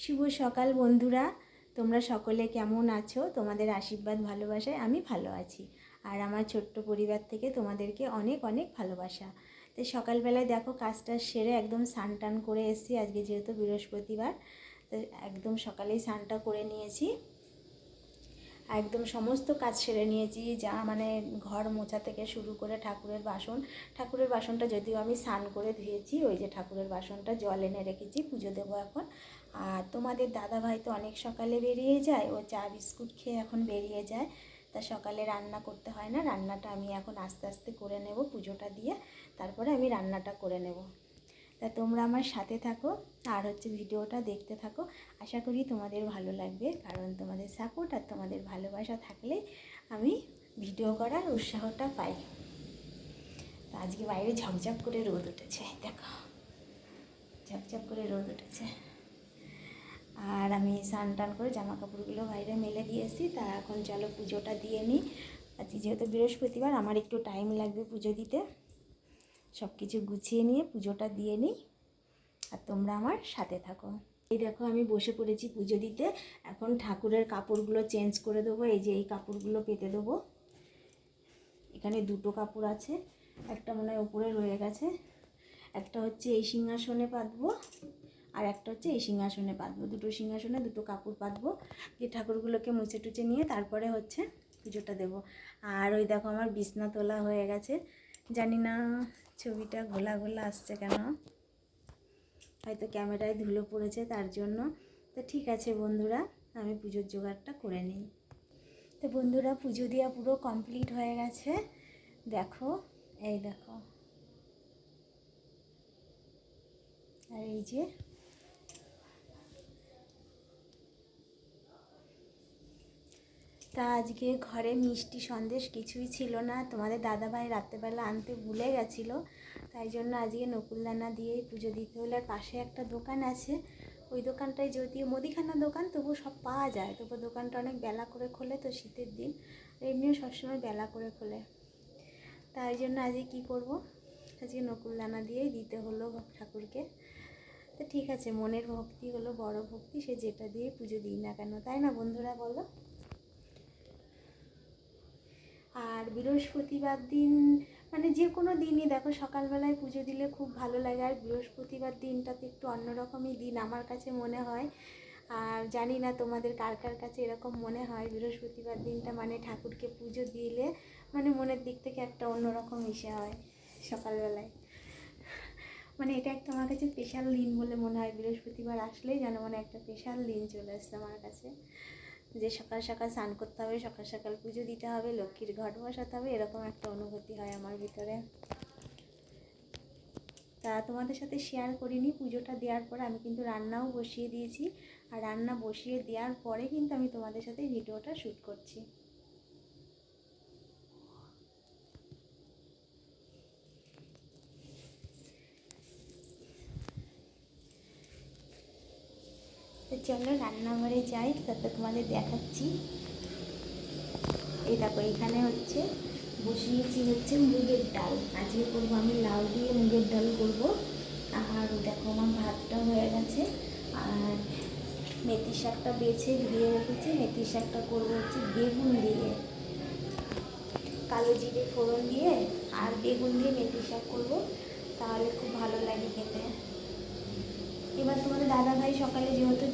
শুভ সকাল বন্ধুরা। তোমরা সকলে কেমন আছো? তোমাদের আশীর্বাদ, ভালোবাসায় আমি ভালো আছি। আর আমার ছোট্ট পরিবার থেকে তোমাদেরকে অনেক অনেক ভালোবাসা। তো সকালবেলায় দেখো কাজটা সেরে একদম স্নান টান করে এসেছি। আজকে যেহেতু বৃহস্পতিবার, তো একদম সকালেই স্নানটা করে নিয়েছি। একদম সমস্ত কাজ সেরে নিয়েছি, যা মানে ঘর মোছা থেকে শুরু করে ঠাকুরের বাসন। ঠাকুরের বাসনটা যদিও আমি স্নান করে ধুয়েছি, ওই যে ঠাকুরের বাসনটা জল এনে রেখেছি, পুজো দেবো এখন। আর তোমাদের দাদা ভাই তো অনেক সকালে বেরিয়ে যায়, ও চা বিস্কুট খেয়ে এখন বেরিয়ে যায়। তা সকালে রান্না করতে হয় না, রান্নাটা আমি এখন আস্তে আস্তে করে নেব পুজোটা দিয়ে, তারপরে আমি রান্নাটা করে নেব। তা তোমরা আমার সাথে থাকো, আর হচ্ছে ভিডিওটা দেখতে থাকো। আশা করি তোমাদের ভালো লাগবে, কারণ তোমাদের সাপোর্ট আর তোমাদের ভালোবাসা থাকলে আমি ভিডিও করার উৎসাহটা পাই। তো আজকে বাইরে ঝকঝক করে রোদ উঠেছে, দেখো। ঝকঝক করে রোদ উঠেছে। আর আমি স্নান টান করে জামা কাপড়গুলো বাইরে মেলে দিয়েছি তা এখন চলো পুজোটা দিয়ে নিই। আজকে যেহেতু বৃহস্পতিবার, আমার একটু টাইম লাগবে পুজো দিতে। সব কিছু গুছিয়ে নিয়ে পুজোটা দিয়ে নিই আর তোমরা আমার সাথে থাকো। এই দেখো আমি বসে পড়েছি পুজো দিতে। এখন ঠাকুরের কাপড়গুলো চেঞ্জ করে দেবো। এই যে এই কাপড়গুলো পেতে দেবো। এখানে দুটো কাপড় আছে। একটা মনে হয় ওপরে রয়ে গেছে। একটা হচ্ছে এই সিংহাসনে পাতবো আর একটা হচ্ছে এই সিংহাসনে পাতবো। দুটো সিংহাসনে দুটো কাপড় পাতবো। দিয়ে ঠাকুরগুলোকে মুছে টুচে নিয়ে তারপরে হচ্ছে পুজোটা দেবো। আর ওই দেখো আমার বিছনা তোলা হয়ে গেছে। জানি না, ছবিটা গোলা গোলা আসছে কেন? হয়তো ক্যামেরায় ধুলো পড়েছে তার জন্য। তো ঠিক আছে বন্ধুরা, আমি পুজোর জোগাড়টা করে নিই। তো বন্ধুরা, পুজো দেওয়া পুরো কমপ্লিট হয়ে গেছে। দেখো, এই দেখো। আর এই যে তা আজকে ঘরে মিষ্টি সন্দেশ কিছুই ছিল না। তোমাদের দাদাভাই রাত্রেবেলা আনতে ভুলে গেছিল। তাই জন্য আজকে নকুলদানা দিয়েই পুজো দিতে হলে। আর পাশে একটা দোকান আছে। ওই দোকানটায় যদিও মুদিখানা দোকান তবু সব পাওয়া যায়। তবু দোকানটা অনেক বেলা করে খোলে তো শীতের দিন। এমনিও সবসময় বেলা করে খোলে। তাই জন্য আজকে কী করব? আজকে নকুলদানা দিয়েই দিতে হলো ঠাকুরকে। তো ঠিক আছে, মনের ভক্তি হলো, বড় ভক্তি, সে যেটা দিয়ে পুজো দিই না কেন, তাই না বন্ধুরা বলো? আর বৃহস্পতিবার দিন মানে যে কোনো দিনই দেখো সকালবেলায় পুজো দিলে খুব ভালো লাগে। আর বৃহস্পতিবার দিনটাতে একটু অন্যরকমই দিন আমার কাছে মনে হয়। আর জানি না তোমাদের কার কার কাছে এরকম মনে হয় বৃহস্পতিবার দিনটা মানে ঠাকুরকে পুজো দিলে মানে মনের দিক থেকে একটা অন্যরকম ইসে হয় সকালবেলায়। মানে এটা একটা আমার কাছে স্পেশাল দিন বলে মনে হয় বৃহস্পতিবার আসলেই যেন মানে একটা স্পেশাল দিন চলে আসছে আমার কাছে। যে সকাল সকাল স্নান করতে হবে, সকাল সকাল পুজো দিতে হবে, লক্ষ্মীর ঘট বসাতে হবে, এরকম একটা অনুভূতি হয় আমার ভিতরে। তা তোমাদের সাথে শেয়ার করিনি, পুজোটা দেওয়ার পরে আমি কিন্তু রান্নাও বসিয়ে দিয়েছি। আর রান্না বসিয়ে দেওয়ার পরে কিন্তু আমি তোমাদের সাথে ভিডিওটা শ্যুট করছি তো চলো রান্নাঘরে যাই তাতে তোমাদের দেখাচ্ছি। এই দেখো, এখানে হচ্ছে বসিয়েছি হচ্ছে মুগের ডাল। আজকে করব আমি লাউ দিয়ে মুগের ডাল করব। আর দেখো, আমার ভাতটা হয়ে গেছে। আর মেথি শাকটা বেছে ধুয়ে রেখেছি। মেথি শাকটা করব হচ্ছে বেগুন দিয়ে। কালো জিরে ফোড়ন দিয়ে আর বেগুন দিয়ে মেথি শাক করব। তাহলে খুব ভালো লাগে খেতে। এবার তোমাদের দাদা ভাই সকালে যেহেতু